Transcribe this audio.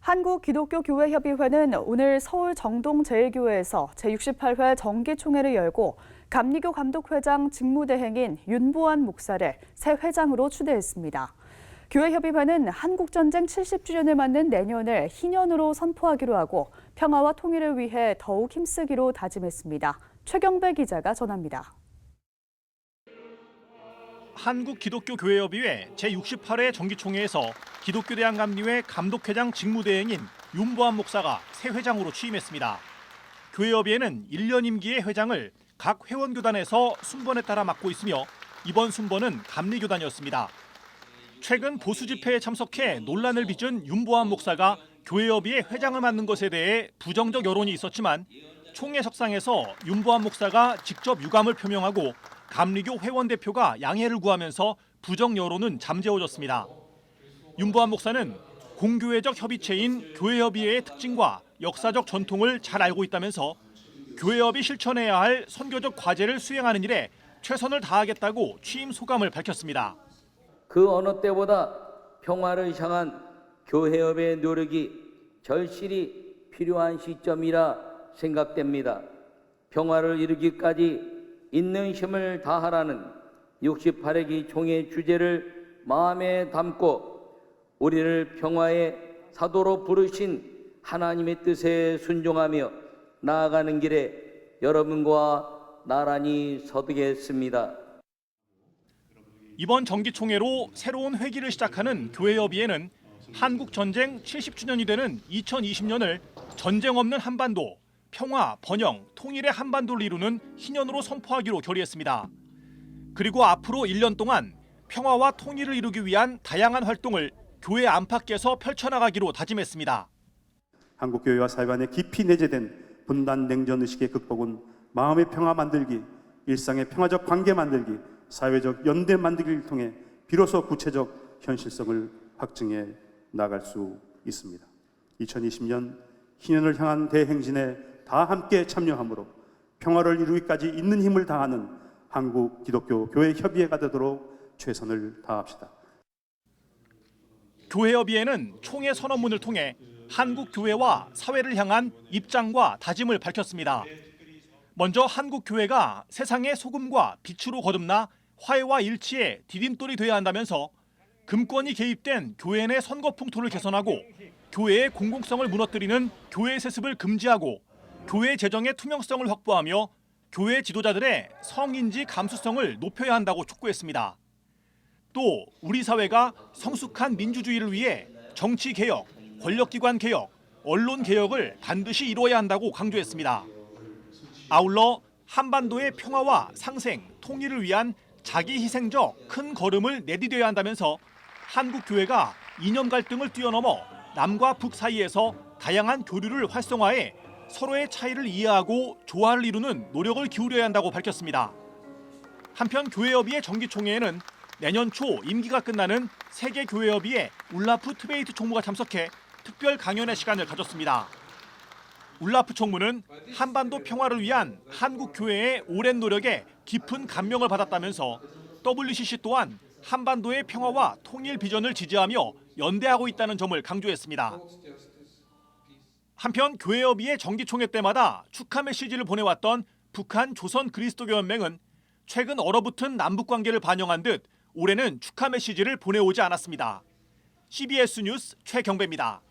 한국기독교교회협의회는 오늘 서울 정동제일교회에서 제68회 정기총회를 열고 감리교 감독회장 직무대행인 윤보안 목사를 새 회장으로 추대했습니다. 교회협의회는 한국전쟁 70주년을 맞는 내년을 희년으로 선포하기로 하고 평화와 통일을 위해 더욱 힘쓰기로 다짐했습니다. 최경배 기자가 전합니다. 한국기독교교회협의회 제68회 정기총회에서 기독교대학감리회 감독회장 직무대행인 윤보한 목사가 새 회장으로 취임했습니다. 교회협의회는 1년 임기의 회장을 각 회원교단에서 순번에 따라 맡고 있으며 이번 순번은 감리교단이었습니다. 최근 보수 집회에 참석해 논란을 빚은 윤보한 목사가 교회협의회 회장을 맡는 것에 대해 부정적 여론이 있었지만 총회 석상에서 윤보한 목사가 직접 유감을 표명하고 감리교 회원 대표가 양해를 구하면서 부정 여론은 잠재워졌습니다. 윤보한 목사는 공교회적 협의체인 교회협의회의 특징과 역사적 전통을 잘 알고 있다면서 교회협이 실천해야 할 선교적 과제를 수행하는 일에 최선을 다하겠다고 취임 소감을 밝혔습니다. 그 어느 때보다 평화를 향한 교회협의 노력이 절실히 필요한 시점이라 생각됩니다. 평화를 이루기까지 있는 힘을 다하라는 68회기 총회 주제를 마음에 담고 우리를 평화의 사도로 부르신 하나님의 뜻에 순종하며 나아가는 길에 여러분과 나란히 서두겠습니다. 이번 정기총회로 새로운 회기를 시작하는 교회협의회는 한국 전쟁 70주년이 되는 2020년을 전쟁 없는 한반도, 평화, 번영, 통일의 한반도를 이루는 희년으로 선포하기로 결의했습니다. 그리고 앞으로 1년 동안 평화와 통일을 이루기 위한 다양한 활동을 교회 안팎에서 펼쳐나가기로 다짐했습니다. 한국교회와 사회 간에 깊이 내재된 분단 냉전 의식의 극복은 마음의 평화 만들기, 일상의 평화적 관계 만들기, 사회적 연대 만들기를 통해 비로소 구체적 현실성을 확증해 나갈 수 있습니다. 2020년 희년을 향한 대행진에 다 함께 참여함으로 평화를 이루기까지 있는 힘을 다하는 한국 기독교 교회 협의회가 되도록 최선을 다합시다. 교회 협의회는 총회 선언문을 통해 한국 교회와 사회를 향한 입장과 다짐을 밝혔습니다. 먼저 한국 교회가 세상의 소금과 빛으로 거듭나 화해와 일치에 디딤돌이 돼야 한다면서 금권이 개입된 교회 내 선거 풍토를 개선하고 교회의 공공성을 무너뜨리는 교회 세습을 금지하고 교회 재정의 투명성을 확보하며 교회 지도자들의 성인지 감수성을 높여야 한다고 촉구했습니다. 또 우리 사회가 성숙한 민주주의를 위해 정치 개혁, 권력기관 개혁, 언론 개혁을 반드시 이루어야 한다고 강조했습니다. 아울러 한반도의 평화와 상생, 통일을 위한 자기 희생적 큰 걸음을 내디뎌야 한다면서 한국 교회가 이념 갈등을 뛰어넘어 남과 북 사이에서 다양한 교류를 활성화해 서로의 차이를 이해하고 조화를 이루는 노력을 기울여야 한다고 밝혔습니다. 한편 교회협의회 정기총회에는 내년 초 임기가 끝나는 세계 교회협의회 울라프 트베이트 총무가 참석해 특별 강연의 시간을 가졌습니다. 울라프 총무는 한반도 평화를 위한 한국 교회의 오랜 노력에 깊은 감명을 받았다면서 WCC 또한 한반도의 평화와 통일 비전을 지지하며 연대하고 있다는 점을 강조했습니다. 한편 교회협의회 정기총회 때마다 축하 메시지를 보내왔던 북한 조선 그리스도교 연맹은 최근 얼어붙은 남북 관계를 반영한 듯 올해는 축하 메시지를 보내오지 않았습니다. CBS 뉴스 최경배입니다.